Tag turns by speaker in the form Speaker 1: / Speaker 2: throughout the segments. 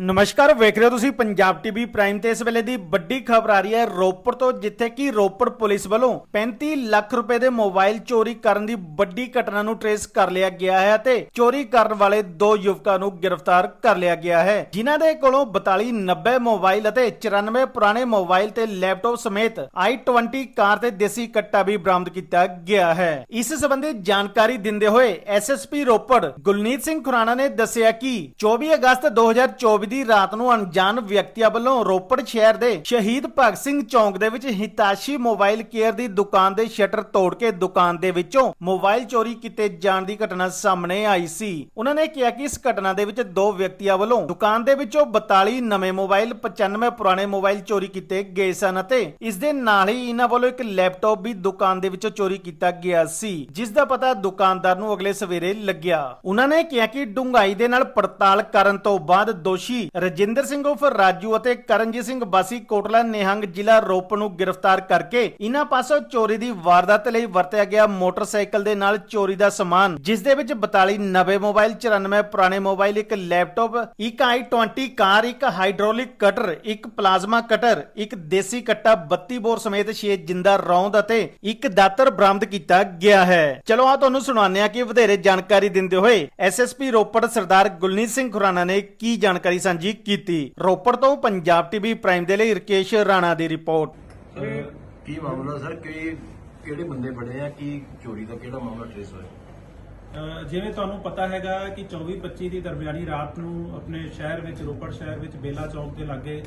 Speaker 1: ਨਮਸਕਾਰ, ਵੇਖ ਰਹੇ ਹੋ ਤੁਸੀਂ ਪੰਜਾਬ ਟੀਵੀ ਪ੍ਰਾਈਮ ਤੇ ਇਸ ਵੇਲੇ ਦੀ ਵੱਡੀ ਖਬਰ ਆ ਰਹੀ ਹੈ ਰੋਪੜ ਤੋਂ, ਜਿੱਥੇ ਕਿ ਰੋਪੜ ਪੁਲਿਸ ਵੱਲੋਂ 35 ਲੱਖ ਰੁਪਏ ਦੇ ਮੋਬਾਈਲ ਚੋਰੀ ਕਰਨ ਦੀ ਵੱਡੀ ਘਟਨਾ ਨੂੰ ਟਰੇਸ ਕਰ ਲਿਆ ਗਿਆ ਹੈ ਅਤੇ ਚੋਰੀ ਕਰਨ ਵਾਲੇ ਦੋ ਯੁਵਕਾਂ ਨੂੰ ਗ੍ਰਿਫਤਾਰ ਕਰ ਲਿਆ ਗਿਆ ਹੈ। ਜਿਨ੍ਹਾਂ ਦੇ ਕੋਲੋਂ 42 90 ਮੋਬਾਈਲ ਅਤੇ 94 ਪੁਰਾਣੇ ਮੋਬਾਈਲ ਤੇ ਲੈਪਟਾਪ ਸਮੇਤ i20 ਕਾਰ ਤੇ ਦੇਸੀ ਕੱਟਾ ਵੀ ਬਰਾਮਦ ਕੀਤਾ ਗਿਆ ਹੈ। ਇਸ ਸੰਬੰਧੀ ਜਾਣਕਾਰੀ ਦਿੰਦੇ ਹੋਏ ਐਸਐਸਪੀ ਰੋਪੜ ਗੁਲਨੀਤ ਸਿੰਘ ਖੁਰਾਣਾ ਨੇ ਦੱਸਿਆ ਕਿ 24 ਅਗਸਤ 2024 ਦੀ ਰਾਤ ਨੂੰ ਅਣਜਾਣ ਵਿਅਕਤੀਆਂ ਵੱਲੋਂ ਰੋਪੜ ਸ਼ਹਿਰ ਦੇ ਸ਼ਹੀਦ ਭਗਤ ਸਿੰਘ ਚੌਂਕ ਦੇ ਵਿੱਚ ਹਿਤਾਸ਼ੀ ਮੋਬਾਈਲ ਕੇਅਰ ਦੀ ਦੁਕਾਨ ਦੇ ਸ਼ਟਰ ਤੋੜ ਕੇ ਦੁਕਾਨ ਦੇ ਵਿੱਚੋਂ ਮੋਬਾਈਲ ਚੋਰੀ ਕੀਤੇ ਜਾਣ ਦੀ ਘਟਨਾ ਸਾਹਮਣੇ ਆਈ ਸੀ। ਉਹਨਾਂ ਨੇ ਕਿਹਾ ਕਿ ਇਸ ਘਟਨਾ ਦੇ ਵਿੱਚ ਦੋ ਵਿਅਕਤੀਆਂ ਵੱਲੋਂ ਦੁਕਾਨ ਦੇ ਵਿੱਚੋਂ 42 ਨਵੇਂ ਮੋਬਾਈਲ 95 ਪੁਰਾਣੇ ਮੋਬਾਈਲ ਚੋਰੀ ਕੀਤੇ ਗਏ ਸਨ ਅਤੇ ਇਸ ਦੇ ਨਾਲ ਹੀ ਇਹਨਾਂ ਵੱਲੋਂ ਇੱਕ ਲੈਪਟਾਪ ਵੀ ਦੁਕਾਨ ਦੇ ਵਿੱਚੋਂ ਚੋਰੀ ਕੀਤਾ ਗਿਆ ਸੀ, ਜਿਸ ਦਾ ਪਤਾ ਦੁਕਾਨਦਾਰ ਨੂੰ ਅਗਲੇ ਸਵੇਰੇ ਲੱਗਿਆ। ਉਹਨਾਂ ਨੇ ਕਿਹਾ ਕਿ ਡੂੰਘਾਈ ਦੇ ਨਾਲ ਪੜਤਾਲ ਕਰਨ ਤੋਂ ਬਾਅਦ ਦੋਸ਼ੀ ਰਜਿੰਦਰ ਸਿੰਘ ਉਫ ਰਾਜੂ ਅਤੇ ਕਰਨਜੀਤ ਸਿੰਘ ਬਾਸੀ ਕੋਟਲਾ ਨਿਹੰਗ ਜ਼ਿਲ੍ਹਾ ਰੋਪੜ ਨੂੰ ਗ੍ਰਿਫਤਾਰ ਕਰਕੇ ਇਹਨਾਂ ਪਾਸੋਂ ਚੋਰੀ ਦੀ ਵਾਰਦਾਤ ਲਈ ਵਰਤਿਆ ਗਿਆ ਮੋਟਰਸਾਈਕਲ ਦੇ ਨਾਲ ਚੋਰੀ ਦਾ ਸਮਾਨ, ਜਿਸ ਦੇ ਵਿੱਚ 42 ਨਵੇਂ ਮੋਬਾਈਲ 94 ਪੁਰਾਣੇ ਮੋਬਾਈਲ, ਇੱਕ ਲੈਪਟਾਪ, ਇੱਕ i20 ਕਾਰ, ਇੱਕ ਹਾਈਡ੍ਰੋਲਿਕ ਕਟਰ, ਇੱਕ ਪਲਾਜ਼ਮਾ ਕਟਰ, ਇੱਕ ਦੇਸੀ ਕੱਟਾ 32 ਬੋਰ ਸਮੇਤ 6 ਜਿੰਦਾ ਰੌਂਦ ਅਤੇ ਇੱਕ ਦਾਤਰ ਬਰਾਮਦ ਕੀਤਾ ਗਿਆ ਹੈ। ਚਲੋ ਆ ਤੁਹਾਨੂੰ ਸੁਣਾਉਂਦੇ ਹਾਂ ਕਿ ਵਧੇਰੇ ਜਾਣਕਾਰੀ ਦਿੰਦੇ ਹੋਏ ਐਸਐਸਪੀ ਰੋਪੜ ਸਰਦਾਰ ਗੁਲਨੀਤ ਸਿੰਘ ਖੁਰਾਨਾ ਨੇ ਕੀ ਜਾਣਕਾਰੀ ਸਾਂਝੀ ਕੀਤੀ। ਰੋਪੜ ਤੋਂ ਪੰਜਾਬ ਟੀਵੀ ਪ੍ਰਾਈਮ ਦੇ ਲਈ ਰਕੇਸ਼ ਰਾਣਾ ਦੀ ਰਿਪੋਰਟ।
Speaker 2: ਸਰ ਕੀ ਮਾਮਲਾ ਸਰ? ਕਿ ਕਿਹੜੇ ਬੰਦੇ ਫੜੇ ਆ? ਕੀ ਚੋਰੀ ਦਾ ਕਿਹੜਾ ਮਾਮਲਾ ਟ੍ਰੇਸ ਹੋਇਆ?
Speaker 3: ਜਿਵੇਂ ਤੁਹਾਨੂੰ ਪਤਾ ਹੈਗਾ ਕਿ 24-25 ਦੀ ਦਰਮਿਆਨੀ ਰਾਤ ਨੂੰ ਆਪਣੇ ਸ਼ਹਿਰ ਵਿੱਚ ਰੋਪੜ ਸ਼ਹਿਰ ਵਿੱਚ ਬੇਲਾ ਚੌਕ ਦੇ ਲਾਗੇ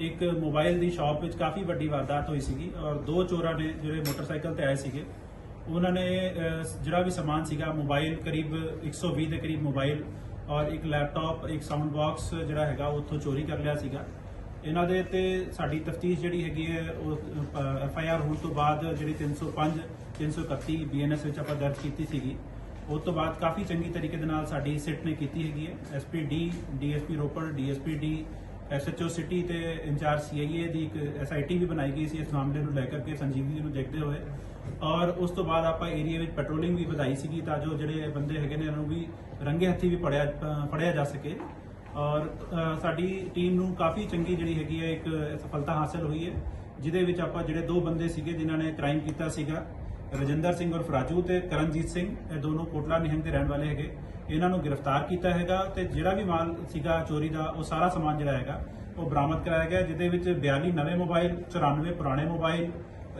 Speaker 3: ਇੱਕ ਮੋਬਾਈਲ ਦੀ ਸ਼ਾਪ ਵਿੱਚ ਕਾਫੀ ਵੱਡੀ ਵਾਰਦਾਤ ਹੋਈ ਸੀਗੀ ਔਰ ਦੋ ਚੋਰਾਂ ਨੇ ਜਿਹੜੇ ਮੋਟਰਸਾਈਕਲ ਤੇ ਆਏ ਸੀਗੇ ਉਹਨਾਂ ਨੇ ਜਿਹੜਾ ਵੀ ਸਮਾਨ ਸੀਗਾ ਮੋਬਾਈਲ ਕਰੀਬ 120 ਦੇ ਕਰੀਬ ਮੋਬਾਈਲ ਔਰ ਇੱਕ ਲੈਪਟਾਪ ਇੱਕ ਸਾਊਂਡ ਬਾਕਸ ਜਿਹੜਾ ਹੈਗਾ, ਉਹ ਉੱਥੋਂ ਚੋਰੀ ਕਰ ਲਿਆ ਸੀਗਾ। ਇਹਨਾਂ ਦੇ ਤੇ ਸਾਡੀ ਤਫਤੀਸ਼ ਜਿਹੜੀ ਹੈਗੀ ਹੈ, ਉਹ ਐਫ ਆਈ ਆਰ ਹੋਣ ਤੋਂ ਬਾਅਦ ਜਿਹੜੀ 305 331 ਬੀਐਨਐਸ ਵਿੱਚ ਆਪਾਂ ਦਰਜ ਕੀਤੀ ਸੀਗੀ। ਉਸ ਤੋਂ ਬਾਅਦ ਕਾਫੀ ਚੰਗੀ ਤਰੀਕੇ ਦੇ ਨਾਲ ਸਾਡੀ ਸਿਟ ਨੇ ਕੀਤੀ ਹੈਗੀ ਹੈ। SP D DSP Ropar DSP D SHO city ਤੇ ਇੰਚਾਰਜ ਸੀਆਈਏ ਦੀ ਇੱਕ ਐਸਆਈਟੀ ਵੀ ਬਣਾਈ ਗਈ ਸੀ, ਇਸ ਮਾਮਲੇ ਨੂੰ ਲੈ ਕਰਕੇ ਸੰਜੀਵਨੀ ਨੂੰ ਦੇਖਦੇ ਹੋਏ। ਔਰ ਉਸ ਤੋਂ ਬਾਅਦ ਆਪਾਂ ਏਰੀਆ ਵਿੱਚ ਪੈਟਰੋਲਿੰਗ ਵੀ ਵਧਾਈ ਸੀਗੀ ਤਾਂ ਜੋ ਜਿਹੜੇ ਬੰਦੇ ਹੈਗੇ ਨੇ ਇਹਨਾਂ ਨੂੰ ਵੀ ਰੰਗੇ ਹੱਥੀ ਵੀ ਪੜਿਆ ਫੜਿਆ ਜਾ ਸਕੇ। ਔਰ ਸਾਡੀ ਟੀਮ ਨੂੰ ਕਾਫੀ ਚੰਗੀ ਜਿਹੜੀ ਹੈਗੀ ਹੈ, ਇੱਕ ਸਫਲਤਾ ਹਾਸਲ ਹੋਈ ਹੈ, ਜਿਹਦੇ ਵਿੱਚ ਆਪਾਂ ਜਿਹੜੇ ਦੋ ਬੰਦੇ ਸੀਗੇ, ਜਿਨ੍ਹਾਂ ਨੇ ਕ੍ਰਾਈਮ ਕੀਤਾ ਸੀਗਾ ਰਜਿੰਦਰ ਸਿੰਘ ਔਰ ਫਰਾਜੂ ਤੇ ਕਰਨਜੀਤ ਸਿੰਘ, ਇਹ ਦੋਨੋਂ ਕੋਟਲਾ ਨਿਹੰਗ ਦੇ ਰਹਿਣ ਵਾਲੇ ਹੈਗੇ। ਇਹਨਾਂ ਨੂੰ ਗ੍ਰਿਫਤਾਰ ਕੀਤਾ ਹੈਗਾ ਤੇ ਜਿਹੜਾ ਵੀ ਮਾਲ ਸੀਗਾ ਚੋਰੀ ਦਾ, ਉਹ ਸਾਰਾ ਸਮਾਨ ਜਿਹੜਾ ਹੈਗਾ, ਉਹ ਬਰਾਮਦ ਕਰਾਇਆ ਗਿਆ, ਜਿਹਦੇ ਵਿੱਚ 42 ਨਵੇਂ ਮੋਬਾਈਲ 94 ਪੁਰਾਣੇ ਮੋਬਾਈਲ,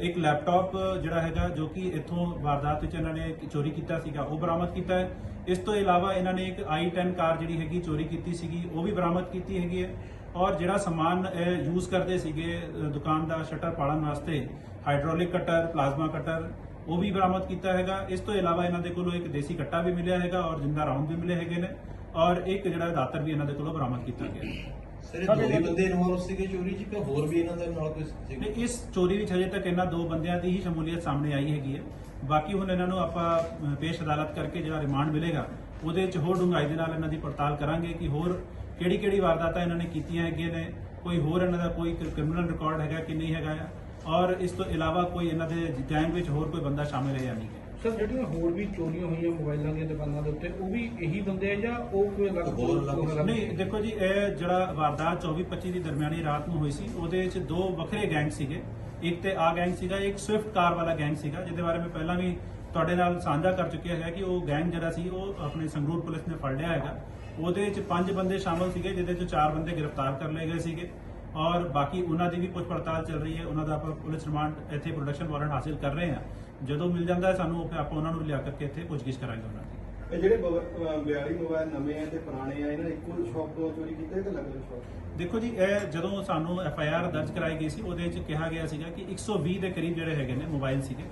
Speaker 3: ਇੱਕ ਲੈਪਟਾਪ ਜਿਹੜਾ ਹੈਗਾ ਜੋ ਕਿ ਇੱਥੋਂ ਵਾਰਦਾਤ ਵਿੱਚ ਇਹਨਾਂ ਨੇ ਚੋਰੀ ਕੀਤਾ ਸੀਗਾ, ਉਹ ਬਰਾਮਦ ਕੀਤਾ ਹੈ। ਇਸ ਤੋਂ ਇਲਾਵਾ ਇਹਨਾਂ ਨੇ ਇੱਕ i10 ਕਾਰ ਜਿਹੜੀ ਹੈਗੀ ਚੋਰੀ ਕੀਤੀ ਸੀਗੀ, ਉਹ ਵੀ ਬਰਾਮਦ ਕੀਤੀ ਹੈਗੀ ਹੈ। ਔਰ ਜਿਹੜਾ ਸਮਾਨ ਯੂਜ਼ ਕਰਦੇ ਸੀਗੇ ਦੁਕਾਨ ਦਾ ਸ਼ਟਰ ਪਾੜਨ ਵਾਸਤੇ, ਹਾਈਡ੍ਰੋਲਿਕ ਕਟਰ, ਪਲਾਜ਼ਮਾ ਕਟਰ ਉਹ ਵੀ ਬਰਾਮਦ ਕੀਤਾ ਹੈਗਾ। ਇਸ ਤੋਂ ਇਲਾਵਾ ਇਹਨਾਂ ਦੇ ਕੋਲੋਂ ਇੱਕ ਦੇਸੀ ਕੱਟਾ ਵੀ ਮਿਲਿਆ ਹੈਗਾ ਔਰ ਜਿੰਦਾ ਰਾਉਂਡ ਵੀ ਮਿਲੇ ਹੈਗੇ ਨੇ ਔਰ ਇੱਕ ਜਿਹੜਾ ਦਾਤਰ ਵੀ ਇਹਨਾਂ ਦੇ ਕੋਲੋਂ ਬਰਾਮਦ ਕੀਤਾ ਗਿਆ ਹੈ।
Speaker 2: ਸਰ ਇਹ ਦੋ ਹੀ ਬੰਦੇ ਇਨਵੋਲਵ ਸੀਗੇ ਚੋਰੀ ਚ ਕਿ ਹੋਰ ਵੀ ਇਹਨਾਂ ਦੇ ਨਾਲ ਕੋਈ ਸੀਗੇ?
Speaker 3: ਨਹੀਂ ਇਸ ਚੋਰੀ ਵਿੱਚ ਹਜੇ ਤੱਕ ਇਹਨਾਂ ਦੋ ਬੰਦਿਆਂ ਦੀ ਹੀ ਸ਼ਮੂਲੀਅਤ ਸਾਹਮਣੇ ਆਈ ਹੈਗੀ ਹੈ। ਬਾਕੀ ਹੁਣ ਇਹਨਾਂ ਨੂੰ ਆਪਾਂ ਅ, ਪੇਸ਼ ਅਦਾਲਤ ਕਰਕੇ ਜਿਹੜਾ ਰਿਮਾਂਡ ਮਿਲੇਗਾ ਉਹਦੇ ਵਿੱਚ ਹੋਰ ਡੂੰਘਾਈ ਦੇ ਨਾਲ ਇਹਨਾਂ ਦੀ ਪੜਤਾਲ ਕਰਾਂਗੇ ਕਿ ਹੋਰ ਕਿਹੜੀ ਕਿਹੜੀ ਵਾਰਦਾਤਾਂ ਇਹਨਾਂ ਨੇ ਕੀਤੀਆਂ ਹੈਗੀਆਂ ਨੇ ਕੋਈ ਹੋਰ ਇਹਨਾਂ ਦਾ ਕੋਈ ਕ੍ਰਿਮੀਨਲ ਰਿਕਾਰਡ ਹੈਗਾ ਕਿ ਨਹੀਂ ਹੈਗਾ ਆ। ਔਰ ਇਸ ਤੋਂ ਇਲਾਵਾ ਕੋਈ ਇਹਨਾਂ ਦੇ ਗੈਂਗ ਵਿੱਚ ਹੋਰ ਕੋਈ ਬੰਦਾ ਸ਼ਾਮਿਲ ਹੈ ਜਾਂ ਨਹੀਂ? ਹੈ
Speaker 4: ਸਰ ਜਿਹੜੀਆਂ ਹੋਰ ਵੀ ਚੋਰੀਆਂ ਹੋਈਆਂ ਮੋਬਾਈਲਾਂ ਦੀਆਂ ਦੁਕਾਨਾਂ ਦੇ ਉੱਤੇ ਉਹ ਵੀ ਇਹੀ ਬੰਦੇ ਆ ਜਾਂ ਉਹ ਕੋਈ ਅਲੱਗ
Speaker 2: ਹੋਰ?
Speaker 3: ਨਹੀਂ ਦੇਖੋ ਜੀ ਇਹ ਜਿਹੜਾ ਵਾਰਦਾਤ 24-25 ਦੀ ਦਰਮਿਆਨੀ ਰਾਤ ਨੂੰ ਹੋਈ ਸੀ ਉਹਦੇ ਵਿੱਚ ਦੋ ਵੱਖਰੇ ਗੈਂਗ ਸੀਗੇ। ਇੱਕ ਤੇ ਆ ਗੈਂਗ ਸੀਗਾ ਇੱਕ ਸਵਿਫਟ ਕਾਰ ਵਾਲਾ ਗੈਂਗ ਸੀਗਾ ਜਿਹਦੇ ਬਾਰੇ ਮੈਂ ਪਹਿਲਾਂ ਵੀ ਤੁਹਾਡੇ ਨਾਲ ਸਾਂਝਾ ਕਰ ਚੁੱਕਿਆ ਹੈਗਾ ਕਿ ਉਹ ਗੈਂਗ ਜਿਹੜਾ ਸੀ ਉਹ ਆਪਣੇ ਸੰਗਰੂਰ ਪੁਲਿਸ ਨੇ ਫੜ ਲਿਆ ਹੈਗਾ। ਉਹਦੇ ਵਿੱਚ ਪੰਜ ਬੰਦੇ ਸ਼ਾਮਲ ਸੀਗੇ ਜਿਹਦੇ ਚ ਚਾਰ ਬੰਦੇ ਗ੍ਰਿਫਤਾਰ ਕਰ ਲਏ ਗਏ ਸੀਗੇ। ਔਰ ਬਾਕੀ ਉਹਨਾਂ ਦੀ ਵੀ ਪੁੱਛ ਪੜਤਾਲ ਚੱਲ ਰਹੀ ਹੈ ਉਹਨਾਂ ਦਾ ਆਪਾਂ ਪੁਲਿਸ ਰਿਮਾਂਡ ਇੱਥੇ ਪ੍ਰੋਡਕਸ਼ਨ ਵਾਰੰਟ ਹਾਸਿਲ ਕਰ ਰਹੇ ਹਾਂ। ਜਦੋਂ ਮਿਲ ਜਾਂਦਾ ਹੈ ਸਾਨੂੰ ਆਪਾਂ ਉਹਨਾਂ ਨੂੰ ਲਿਆ ਕਰਕੇ ਇੱਥੇ ਪੁੱਛਗਿੱਛ ਕਰਾਂਗੇ ਉਹਨਾਂ ਦੀ।
Speaker 5: ਇਹ ਜਿਹੜੇ ਬ- ਅਹ 42 ਮੋਬਾਈਲ ਨਵੇਂ ਆ ਤੇ ਪੁਰਾਣੇ ਆ ਇਹਨਾਂ ਇੱਕੋ ਸ਼ਾਪ ਤੋਂ ਚੋਰੀ ਕੀਤੇ ਕਿ ਅਲੱਗ ਅਲੱਗ ਸ਼ਾਪ
Speaker 3: ਦੇਖੋ ਜੀ ਇਹ ਜਦੋਂ ਸਾਨੂੰ ਐਫ ਆਈ ਆਰ ਦਰਜ ਕਰਾਈ ਗਈ ਸੀ ਉਹਦੇ ਵਿੱਚ ਕਿਹਾ ਗਿਆ ਸੀਗਾ ਕਿ 120 ਦੇ ਕਰੀਬ ਜਿਹੜੇ ਹੈਗੇ ਨੇ ਮੋਬਾਈਲ ਸੀਗੇ।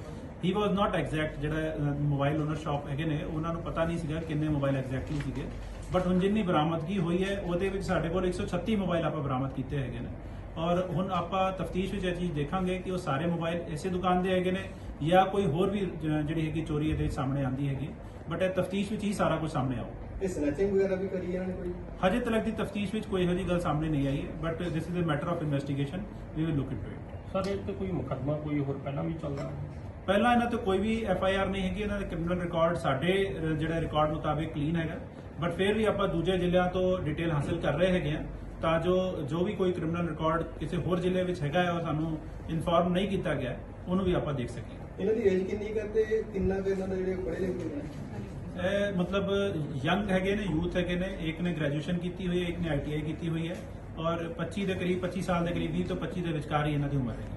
Speaker 3: ਹੀ ਵਾਸ ਨਾਟ ਐਗਜ਼ੈਕਟ ਜਿਹੜਾ ਮੋਬਾਈਲ ਓਨਰ ਸ਼ਾਪ ਹੈਗੇ ਨੇ ਉਹਨਾਂ ਨੂੰ ਪਤਾ ਨਹੀਂ ਸੀਗਾ ਕਿੰਨੇ ਮੋਬਾਈਲ ਐਗਜ਼ੈਕਟਲੀ ਸੀਗੇ। ਬਟ ਹੁਣ ਜਿੰਨੀ ਬਰਾਮਦਗੀ ਹੋਈ ਹੈ ਉਹਦੇ ਵਿੱਚ ਸਾਡੇ ਕੋਲ 136 ਮੋਬਾਈਲ ਆਪਾਂ ਬਰਾਮਦ ਕੀਤੇ ਹੈਗੇ ਨੇ। ਔਰ ਹੁਣ ਆਪਾਂ ਤਫਤੀਸ਼ ਵਿੱਚ ਇਹ ਚੀਜ਼ ਦੇਖਾਂਗੇ ਕਿ ਉਹ ਸਾਰੇ ਮੋਬਾਈਲ ਇਸੇ ਦੁਕਾਨ ਦੇ ਹੈਗੇ ਨੇ ਜਾਂ ਕੋਈ ਹੋਰ ਵੀ ਜਿਹੜੀ ਹੈਗੀ ਚੋਰੀ ਇਹਦੇ ਸਾਹਮਣੇ ਆਂਦੀ ਹੈਗੀ। ਬਟ ਇਹ ਤਫਤੀਸ਼ ਵਿੱਚ ਹੀ ਸਾਰਾ ਕੁਝ ਸਾਹਮਣੇ ਆਊ।
Speaker 5: ਇਹ ਸਨੈਚਿੰਗ ਵਗੈਰਾ ਵੀ ਕਰੀ ਇਹਨਾਂ ਨੇ ਕੋਈ?
Speaker 3: ਹਜੇ ਤੱਕ ਦੀ ਤਫਤੀਸ਼ ਵਿੱਚ ਕੋਈ ਇਹੋ ਜਿਹੀ ਗੱਲ ਸਾਹਮਣੇ ਨਹੀਂ ਆਈ ਹੈ but this is a matter of investigation we will look into it
Speaker 4: sir ਇਹ ਤੇ ਕੋਈ ਮੁਕੱਦਮਾ ਕੋਈ ਹੋਰ ਪਹਿਲਾਂ ਵੀ ਚੱਲਦਾ
Speaker 3: ਪਹਿਲਾਂ ਇਹਨਾਂ ਤੇ ਕੋਈ ਵੀ ਐਫ ਆਈ ਆਰ ਨਹੀਂ ਹੈਗੀ ਇਹਨਾਂ ਦਾ ਕ੍ਰਿਮੀਨਲ ਰਿਕਾਰਡ ਸਾਡੇ ਜਿਹੜੇ ਰਿਕਾਰਡ ਮੁਤਾਬਿਕ ਕਲੀਨ ਹੈਗਾ। ਬਟ ਫਿਰ ਵੀ ਆਪਾਂ ਦੂਜੇ ਜ਼ਿਲ੍ਹਿਆਂ ਤੋਂ ਡਿਟੇਲ ਹਾਸਲ ਕਰ ਰਹੇ ਹੈਗੇ ਆ ਤਾਂ ਜੋ ਜੋ ਵੀ ਕੋਈ ਕ੍ਰਿਮੀਨਲ ਰਿਕਾਰਡ ਕਿਸੇ ਹੋਰ ਜ਼ਿਲ੍ਹੇ ਵਿੱਚ ਹੈਗਾ ਹੈ ਔਰ ਸਾਨੂੰ ਇਨਫੋਰਮ ਨਹੀਂ ਕੀਤਾ ਗਿਆ ਉਹਨੂੰ ਵੀ ਆਪਾਂ ਦੇਖ ਸਕੀਏ
Speaker 5: ਇਹਨਾਂ ਦੀ ਏਜ ਕਿੰਨੀ ਕਰਦੇ ਕਿੰਨਾ ਕੁ ਇਹਨਾਂ ਦੇ ਜਿਹੜੇ ਪੜ੍ਹੇ ਲਿਖੇ ਨੇ
Speaker 3: ਇਹ ਮਤਲਬ ਯੰਗ ਹੈਗੇ ਨੇ ਯੂਥ ਹੈਗੇ ਨੇ ਇੱਕ ਨੇ ਗ੍ਰੈਜੂਏਸ਼ਨ ਕੀਤੀ ਹੋਈ ਹੈ ਇੱਕ ਨੇ ਆਈਟੀਆਈ ਕੀਤੀ ਹੋਈ ਹੈ। ਔਰ 25 ਦੇ ਕਰੀਬ 25 ਸਾਲ ਦੇ ਕਰੀਬ 20 ਤੋਂ 25 ਦੇ ਵਿਚਕਾਰ ਹੀ ਇਹਨਾਂ ਦੀ ਉਮਰ ਹੈ